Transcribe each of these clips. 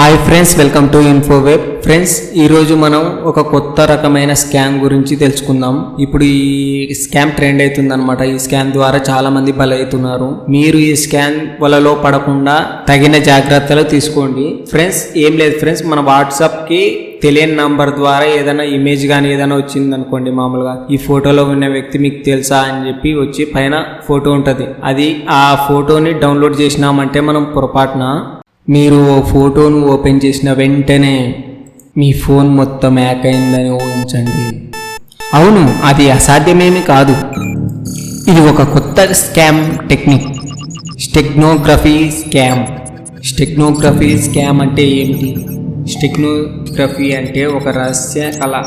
Hi friends welcome to Infoweb friends ఈరోజు మనం ఒక కొత్త రకమైన స్కామ్ గురించి తెలుసుకుందాం. ఇప్పుడు ఈ స్కామ్ ట్రెండ్ అవుతుందన్నమాట. ఈ స్కామ్ ద్వారా చాలా మంది బలవుతున్నారు మీరు ఈ స్కామ్ వలలో పడకుండా తగిన జాగ్రత్తలు తీసుకోండి. ఫ్రెండ్స్ ఏం లేదు. ఫ్రెండ్స్ మన వాట్సాప్కి తెలియని నంబర్ ద్వారా ఏదైనా ఇమేజ్ కానీ ఏదైనా వచ్చింది అనుకోండి మామూలుగా. ఈ ఫోటోలో ఉన్న వ్యక్తి మీకు తెలుసా అని చెప్పి వచ్చి పైన ఫోటో ఉంటుంది. అది ఆ ఫోటోని డౌన్లోడ్ చేసినామంటే మనం పొరపాటున మీరు ఓ ఫోటోను ఓపెన్ చేసిన వెంటనే మీ ఫోన్ మొత్తం హ్యాక్ అయిందని ఊహించండి. అవును అది అసాధ్యమేమి కాదు. ఇది ఒక కొత్త scam technique. Steganography scam. Steganography scam అంటే ఏమిటి? స్టెక్నోగ్రఫీ అంటే ఒక రహస్య కళ.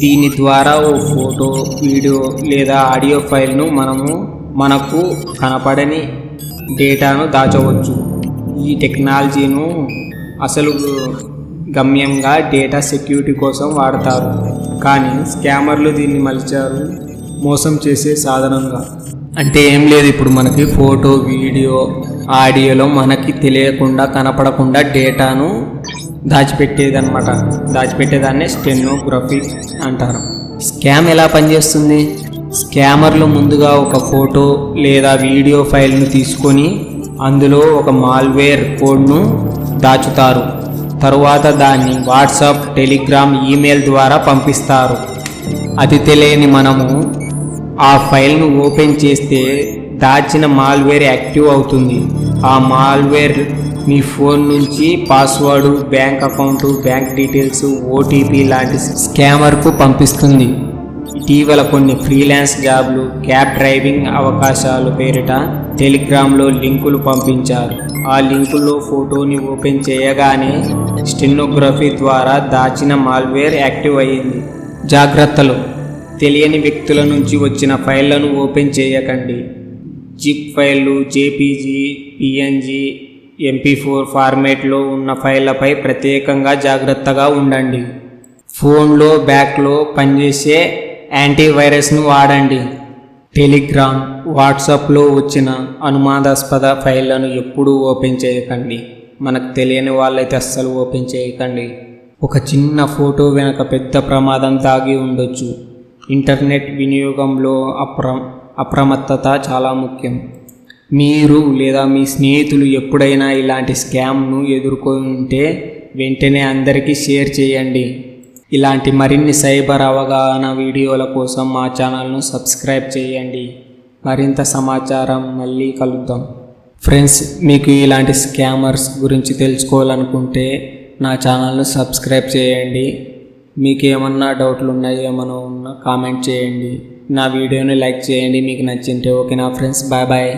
దీని ద్వారా ఓ ఫోటో వీడియో లేదా ఆడియో ఫైల్ను మనము మనకు కనపడని డేటాను దాచవచ్చు. ఈ టెక్నాలజీను అసలు గమ్యంగా డేటా సెక్యూరిటీ కోసం వాడతారు. కానీ స్కామర్లు దీన్ని మలిచారు మోసం చేసే సాధనంగా. అంటే ఏం లేదు ఇప్పుడు మనకి ఫోటో వీడియో ఆడియోలో మనకి తెలియకుండా కనపడకుండా డేటాను దాచిపెట్టేదన్నమాట. దాచిపెట్టేదాన్నే స్టెనోగ్రఫీ అంటారు. స్కామ్ ఎలా పనిచేస్తుంది? స్కామర్లు ముందుగా ఒక ఫోటో లేదా వీడియో ఫైల్ను తీసుకొని అందులో ఒక మాల్వేర్ కోడ్ను దాచుతారు. తరువాత దాన్ని వాట్సాప్ టెలిగ్రామ్ ఈమెయిల్ ద్వారా పంపిస్తారు. అతి తెలియని మనము ఆ ఫైల్ను ఓపెన్ చేస్తే దాచిన మాల్వేర్ యాక్టివ్ అవుతుంది. ఆ మాల్వేర్ మీ ఫోన్ నుంచి password bank account bank details OTP లాంటి స్కామర్కు పంపిస్తుంది. ఇటీవల కొన్ని ఫ్రీలాన్స్ జాబ్లు క్యాబ్ డ్రైవింగ్ అవకాశాలు పేరిట టెలిగ్రామ్లో లింకులు పంపించారు. ఆ లింకులో ఫోటోని ఓపెన్ చేయగానే స్టెనోగ్రఫీ ద్వారా దాచిన మాల్వేర్ యాక్టివ్ అయ్యింది. జాగ్రత్తలు. తెలియని వ్యక్తుల నుంచి వచ్చిన ఫైళ్ళను ఓపెన్ చేయకండి. జిప్ ఫైళ్ళు జేపీజీ పిఎన్జీ ఎంపీ ఫోర్ ఫార్మేట్లో ఉన్న ఫైళ్ళపై ప్రత్యేకంగా జాగ్రత్తగా ఉండండి. ఫోన్లో బ్యాక్లో పనిచేసే యాంటీవైరస్ను వాడండి. టెలిగ్రామ్ వాట్సాప్లో వచ్చిన అనుమానాస్పద ఫైళ్ళను ఎప్పుడూ ఓపెన్ చేయకండి. మనకు తెలియని వాళ్ళైతే అస్సలు ఓపెన్ చేయకండి. ఒక చిన్న ఫోటో వెనక పెద్ద ప్రమాదం దాగి ఉండొచ్చు. ఇంటర్నెట్ వినియోగంలో అప్ర అప్రమత్తత చాలా ముఖ్యం. మీరు లేదా మీ స్నేహితులు ఎప్పుడైనా ఇలాంటి స్కామ్ను ఎదుర్కొంటే వెంటనే అందరికీ షేర్ చేయండి. ఇలాంటి మరిన్ని సైబర్ అవగాహన వీడియోల కోసం మా ఛానల్ను సబ్స్క్రైబ్ చేయండి. మరింత సమాచారం మళ్ళీ కలుద్దాం. ఫ్రెండ్స్ మీకు ఇలాంటి స్కామర్స్ గురించి తెలుసుకోవాలనుకుంటే నా ఛానల్ను సబ్స్క్రైబ్ చేయండి. మీకు ఏమన్నా డౌట్లు ఉన్నాయి ఏమైనా ఉన్నా కామెంట్ చేయండి. నా వీడియోని లైక్ చేయండి. మీకు నచ్చింటే ఓకే నా ఫ్రెండ్స్? Bye bye.